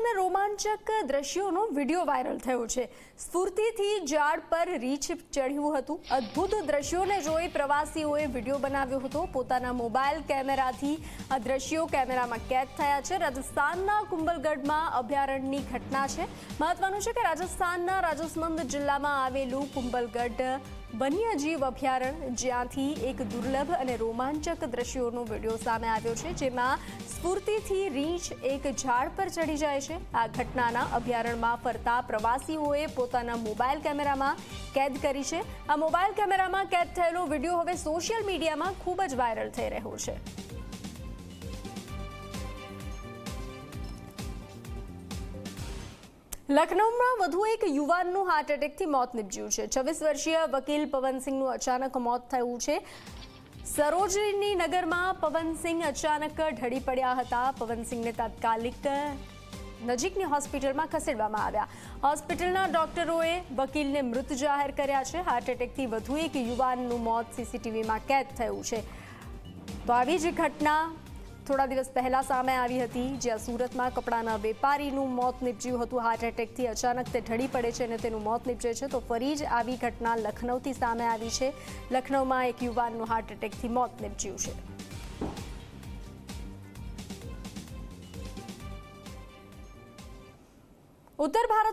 અને રોમાંચક દ્રશ્યોનો video viral થયો છે. સ્ફૂર્તિથી ઝાડ પર રીંછ ચઢ્યું હતું. અદ્ભુત દ્રશ્યોને જોઈ પ્રવાસીઓએ વીડિયો બનાવ્યો હતો. પોતાના મોબાઈલ કેમેરાથી આ દ્રશ્યો કેમેરામાં કેદ થયા છે. રાજસ્થાનના કુંભલગઢમાં અભયારણ્યની ઘટના છે. મહત્વનું છે કે રાજસ્થાનના રાજસમંદ જિલ્લામાં આવેલું કુંભલગઢ વન્યજીવ અભયારણ્ય જ્યાંથી એક દુર્લભ અને રોમાંચક દ્રશ્યોનો વીડિયો સામે આવ્યો છે, જેમાં સ્ફૂર્તિથી રીંછ એક ઝાડ પર ચડી જાય છે. આ ઘટનાના અભયારણ્યમાં ફરતા પ્રવાસીઓએ પોતાના મોબાઈલ કેમેરામાં કેદ કરી છે. આ મોબાઈલ કેમેરામાં કેદ થયેલો વીડિયો હવે સોશિયલ મીડિયામાં ખૂબ જ વાયરલ થઈ રહ્યો છે. લખનૌમાં વધુ એક યુવાનનું હાર્ટ એટેકથી મોત નીપજ્યું છે. છવ્વીસ વર્ષીય વકીલ પવનસિંહનું અચાનક મોત થયું છે. સરોજની નગરમાં પવનસિંહ અચાનક ઢળી પડ્યા હતા. પવનસિંહને તાત્કાલિક નજીકની હોસ્પિટલમાં ખસેડવામાં આવ્યા. હોસ્પિટલના ડોક્ટરોએ વકીલને મૃત જાહેર કર્યા છે. હાર્ટ એટેકથી વધુ એક યુવાનનું મોત સીસીટીવીમાં કેદ થયું છે. તો આવી જ ઘટના થોડા દિવસ પહેલા સામે આવી હતી, જ્યાં સુરતમાં કપડાના વેપારીનું મોત નીપજ્યું હતું. હાર્ટ એટેકથી અચાનક તે ઢળી પડે છે અને તેનું મોત નીપજે છે. તો ફરી જ આવી ઘટના લખનૌથી સામે આવી છે. લખનૌમાં એક યુવાનનું હાર્ટ એટેકથી મોત નીપજ્યું છે. ઉત્તર ભારત